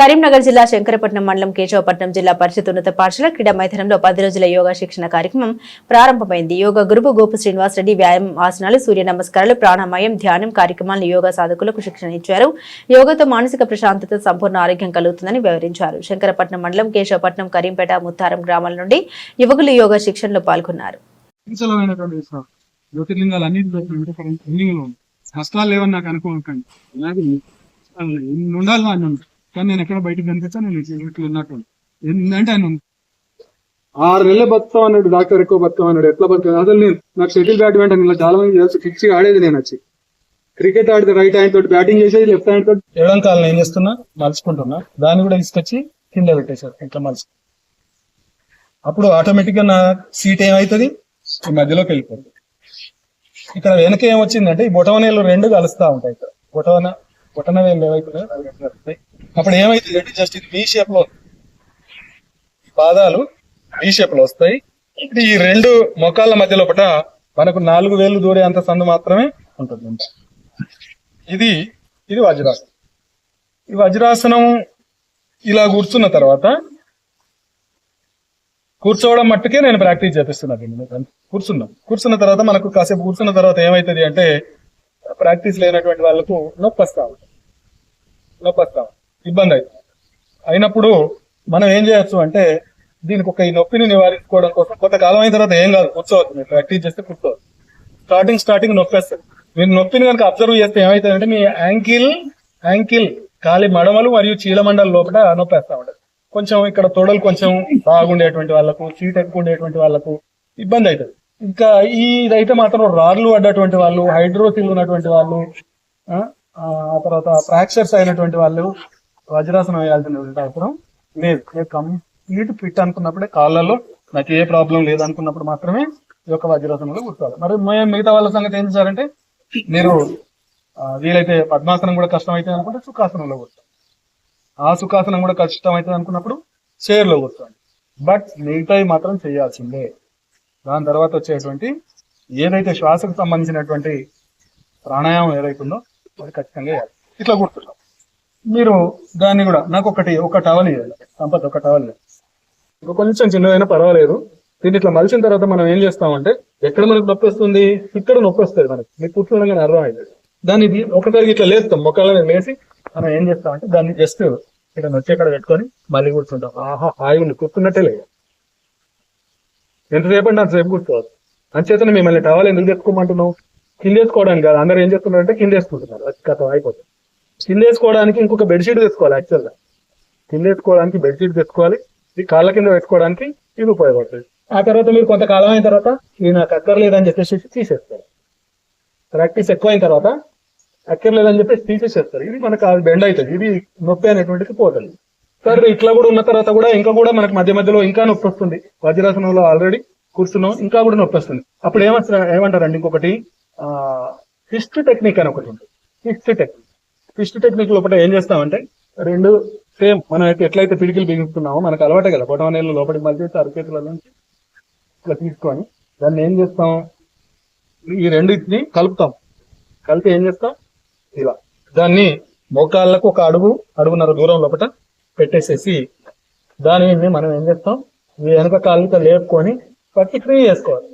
కరీంనగర్ జిల్లా శంకరపట్నం మండలం కేశవపట్నం జిల్లా పరిషత్ ఉన్నత పాఠశాల క్రీడా మైదానంలో పది రోజుల యోగా శిక్షణ కార్యక్రమం ప్రారంభమైంది. యోగా గురువు గోపు శ్రీనివాస్ రెడ్డి వ్యాయామం ఆసనాలు సూర్య నమస్కారాలు ప్రాణామయం ధ్యానం కార్యక్రమాలను యోగా సాధకులకు శిక్షణ ఇచ్చారు. యోగాతో మానసిక ప్రశాంతత సంపూర్ణ ఆరోగ్యం కలుగుతుందని వివరించారు. శంకరపట్నం మండలం కేశవపట్నం కరీంపేట ముత్తారం గ్రామాల నుండి యువకులు యోగా శిక్షణలో పాల్గొన్నారు. జ్యోతిర్లింగాలు కష్టాలు లేవని నాకు అనుకోకండి. ఎన్ని ఉండాలి అని కానీ నేను ఎక్కడ బయటకు కనిపించాను నేను ఇట్లా ఉన్నట్టు ఏంటంటే ఆయన ఉంది. ఆరు నెలలు బతుకుతాం అన్నాడు డాక్టర్ ఎక్కువ బతుకుతాం అన్నాడు ఎట్లా బతుకు అసలు నేను నాకు షటిల్ బ్యాడ్మింటన్ ఇలా చాలా మంది తెలుసు ఫిక్స్ ఆడేది నేను వచ్చి. క్రికెట్ ఆడితే రైట్ హ్యాండ్ తోటి బ్యాటింగ్ చేసేది లెఫ్ట్ హ్యాండ్ తోటి. ఎడం కాలం ఏం చేస్తున్నా మలుచుకుంటున్నా. దాన్ని కూడా తీసుకొచ్చి కింద పెట్టేశారు ఇట్లా మలుచు. అప్పుడు ఆటోమేటిక్గా నా సీట్ ఏమవుతుంది ఈ మధ్యలోకి వెళ్ళిపోతుంది. ఇక్కడ వెనక ఏమొచ్చిందంటే ఈ బొటవనేలు రెండు కలుస్తా ఉంటాయి ఇక్కడ. బొటవన బొటన వేలు ఏవైతున్నాయో అప్పుడు ఏమైతుంది అంటే జస్ట్ ఇది వి షేప్లో ఈ పాదాలు వి షేప్లో వస్తాయి. ఈ రెండు మొక్కల మధ్య పట మనకు నాలుగు వేలు దూరే అంత సందు మాత్రమే ఉంటుంది ఇది ఇది వజ్రాసనం. ఈ వజ్రాసనం ఇలా కూర్చున్న తర్వాత కూర్చోవడం మట్టుకే నేను ప్రాక్టీస్ చేపిస్తున్నాను కూర్చున్నాం. కూర్చున్న తర్వాత మనకు కాసేపు కూర్చున్న తర్వాత ఏమవుతుంది అంటే ప్రాక్టీస్ లేనటువంటి వాళ్ళకు నొప్పి వస్తా ఉంటుంది నొప్పి వస్తా ఇబ్బంది అవుతుంది. అయినప్పుడు మనం ఏం చేయొచ్చు అంటే దీనికి ఒక ఈ నొప్పిని నివారించుకోవడం కోసం కొంతకాలం అయిన తర్వాత ఏం కాదు కూర్చోవద్దు. మీరు ప్రాక్టీస్ చేస్తే కూర్చోవద్దు. స్టార్టింగ్ స్టార్టింగ్ నొప్పి వస్తుంది మీరు నొప్పిని కనుక అబ్జర్వ్ చేస్తే ఏమైతుందంటే మీ యాంకిల్ యాంకిల్ కాలి మడమలు మరియు చీలమండల లోపల నొప్పి వేస్తా ఉంటుంది. కొంచెం ఇక్కడ తొడలు కొంచెం బాగుండేటువంటి వాళ్ళకు సీట్ ఎక్కువ ఉండేటువంటి వాళ్ళకు ఇబ్బంది అవుతుంది. ఇంకా ఈ ఇదైతే మాత్రం రాళ్ళు పడ్డటువంటి వాళ్ళు హైడ్రోసిల్ ఉన్నటువంటి వాళ్ళు ఆ తర్వాత ఫ్రాక్చర్స్ అయినటువంటి వాళ్ళు వజ్రాసనం వేయాల్సినటువంటి అవసరం లేదు నేను కంప్లీట్ ఫిట్ అనుకున్నప్పుడే కాళ్ళలో నాకు ఏ ప్రాబ్లం లేదు అనుకున్నప్పుడు మాత్రమే ఈ యొక్క వజ్రాసనంలో కూర్చోవాలి మరి మేము మిగతా వాళ్ళ సంగతి ఏం చేశారంటే మీరు వీలైతే పద్మాసనం కూడా కష్టం అయితే అనుకుంటే సుఖాసనంలో కూర్చోండి ఆ సుఖాసనం కూడా కష్టం అవుతుంది అనుకున్నప్పుడు చైర్లో కూర్చోండి బట్ మిగతావి మాత్రం చేయాల్సిందే. దాని తర్వాత వచ్చేటువంటి ఏదైతే శ్వాసకు సంబంధించినటువంటి ప్రాణాయామం ఏదైతుందో అది ఖచ్చితంగా చేయాలి ఇట్లా కూర్చుంటాం మీరు దాన్ని కూడా నాకు ఒకటి ఒక టవల్ ఇవ్వాలి. సంపత్ ఒక టవల్ ఇవ్వాలి. ఇంకా కొంచెం చిన్నదైనా పర్వాలేదు. దీన్ని ఇట్లా మలిచిన తర్వాత మనం ఏం చేస్తామంటే ఎక్కడ మనకు నొప్పి వస్తుంది? ఇక్కడ నొప్పి వస్తుంది మనకి. మీకు కూర్చోడానికి అర్థం అవుతుంది దాన్ని ఒకసారి ఇట్లా లేస్తాం మొక్కలని లేచి మనం ఏం చేస్తామంటే దాన్ని జస్ట్ ఇక్కడ నొచ్చి ఇక్కడ పెట్టుకొని మళ్ళీ కూర్చుంటాం. ఆహా హాయి ఉంది కూర్చున్నట్టే లేదు. ఎంతసేపు అంటే అంతసేపు కూర్చోవాలి? అంచేతనే మిమ్మల్ని టవల్ ఎందుకు తెచ్చుకోమంటున్నావు? కింద వేసుకోవడానికి కాదు అందరూ ఏం చేస్తున్నారంటే కింద వేసుకుంటున్నారు. అది కథ అయిపోతుంది. కింద వేసుకోవడానికి ఇంకొక బెడ్షీట్ తెచ్చుకోవాలి యాక్చువల్గా కింద వేసుకోవడానికి బెడ్షీట్ తెచ్చుకోవాలి ఇది కాళ్ళ కింద పెట్టుకోవడానికి ఇది ఉపయోగపడుతుంది. ఆ తర్వాత మీరు కొంతకాలం అయిన తర్వాత ఇది నాకు అక్కర్లేదని చెప్పేసి తీసేస్తారు. ప్రాక్టీస్ ఎక్కువ అయిన తర్వాత అక్కర్లేదని చెప్పేసి తీసేసేస్తారు. ఇది మనకు బెండ్ అవుతుంది. ఇది నొప్పి అనేటువంటిది పోతుంది. సరే ఇట్లా కూడా ఉన్న తర్వాత కూడా ఇంకా కూడా మనకు మధ్య మధ్యలో ఇంకా నొప్పి వస్తుంది. వజ్రాసనంలో ఆల్రెడీ కూర్చున్నాం ఇంకా కూడా నొప్పి వస్తుంది. అప్పుడు ఏమొస్తా ఏమంటారండి ఇంకొకటి? ఫిస్ట్ టెక్నిక్ అని ఒకటి ఉంటుంది ఫిస్ట్ టెక్నిక్ ఫిస్ట్ టెక్నిక్ లోపల ఏం చేస్తామంటే రెండు సేమ్ మనం అయితే ఎట్లయితే పిడికిలు బిగిస్తున్నామో మనకు అలవాటే కదా పొటవ నీళ్ళు లోపలికి మళ్ళీ అరచేతుల నుంచి ఇట్లా తీసుకొని దాన్ని ఏం చేస్తాం? ఈ రెండింటిని కలుపుతాం. కలిపి ఏం చేస్తాం? ఇలా. దాన్ని మోకాళ్ళకు ఒక అడుగు అడుగున్నర దూరం లోపల పెట్టేసేసి దానిని మనం ఏం చేస్తాం? వెనక కాళ్ళతో లేపుకొని పట్టి ఫ్రీ చేసుకోవాలి.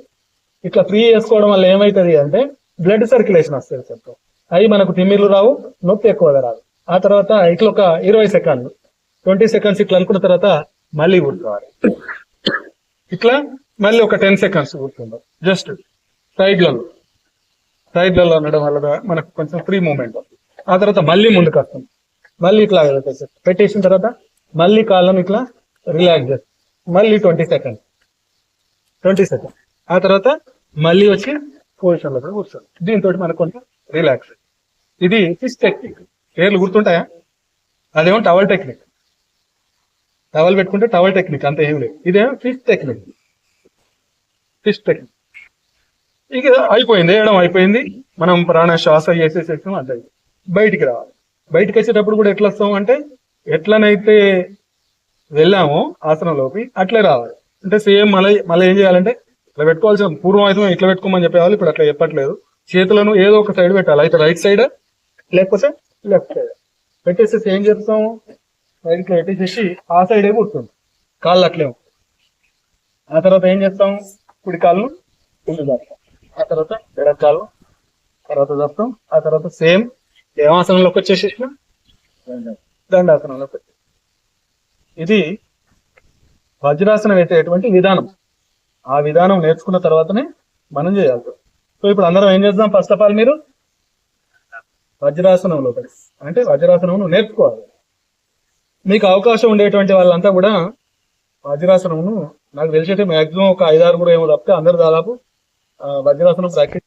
ఇట్లా ఫ్రీ చేసుకోవడం వల్ల ఏమవుతుంది అంటే బ్లడ్ సర్క్యులేషన్ వస్తుంది చెప్తాం అవి మనకు తిమ్మిర్లు రావు నొప్పి ఎక్కువగా రాదు. ఆ తర్వాత ఇట్లా ఒక ఇరవై సెకండ్లు. ట్వంటీ సెకండ్స్ ఇట్లా అనుకున్న తర్వాత మళ్ళీ కూర్చోవాలి ఇట్లా మళ్ళీ ఒక టెన్ సెకండ్స్ కూర్చుందాం జస్ట్ సైడ్లలో సైడ్లలో ఉండడం వల్ల మనకు కొంచెం ఫ్రీ మూమెంట్ ఆ తర్వాత మళ్ళీ ముందుకు వస్తాం. మళ్ళీ ఇట్లా పెట్టేసి పెట్టేసిన తర్వాత మళ్ళీ కాలం ఇట్లా రిలాక్స్ చేస్తాం. మళ్ళీ ట్వంటీ సెకండ్ ట్వంటీ సెకండ్ ఆ తర్వాత మళ్ళీ వచ్చి పొజిషన్లో కూడా కూర్చోండి దీంతో మనకు కొంచెం రిలాక్స్ ఇది ఫిష్ టెక్నిక్ పేర్లు గుర్తుంటాయా? అదేమో టవల్ టెక్నిక్ టవల్ పెట్టుకుంటే టవల్ టెక్నిక్ అంత ఏం లేదు. ఇదేమో ఫిష్ టెక్నిక్ ఫిష్ టెక్నిక్ ఇక అయిపోయింది వేయడం అయిపోయింది. మనం ప్రాణ శ్వాస చేసేసేసాం అంతే బయటికి రావాలి. బయటికి వచ్చేటప్పుడు కూడా ఎట్లా వస్తాం అంటే ఎట్లనైతే వెళ్ళామో ఆసనంలోకి అట్లే రావాలి. అంటే సేమ్ మళ్ళీ మళ్ళీ ఏం చేయాలంటే ఇట్లా పెట్టుకోవాల్సిన పూర్వం అయితే ఇట్లా పెట్టుకోమని చెప్పేవాళ్ళు ఇప్పుడు అట్లా చెప్పట్లేదు. చేతులను ఏదో ఒక సైడ్ పెట్టాలి అయితే రైట్ సైడ్ లేకపోతే లెఫ్ట్ సైడ్ పెట్టేసేసి ఏం చేస్తాం? సైడ్ ఇట్లా పెట్టేసేసి ఆ సైడే కూర్చోండి కాళ్ళు అట్లే ఆ తర్వాత ఏం చేస్తాం? కుడి కాళ్ళు ముందు దాస్తాం. ఆ తర్వాత ఎడ కాళ్ళు తర్వాత దాస్తాం ఆ తర్వాత సేమ్ దేవాసనంలోకి వచ్చేసేసిన దండాసనంలోకి ఇది వజ్రాసనం వేసేటువంటి విధానం. ఆ విధానం నేర్చుకున్న తర్వాతనే మనం చేయాలి సో ఇప్పుడు అందరం ఏం చేద్దాం? ఫస్ట్ ఆఫ్ ఆల్ మీరు వజ్రాసనంలో అంటే వజ్రాసనం నేర్చుకోవాలి. మీకు అవకాశం ఉండేటువంటి వాళ్ళంతా కూడా వజ్రాసనమును నాకు తెలిసేటి మాక్సిమం ఒక ఐదారు కూడా ఏమో తప్పితే అందరు దాదాపు వజ్రాసనం ప్రాక్టీస్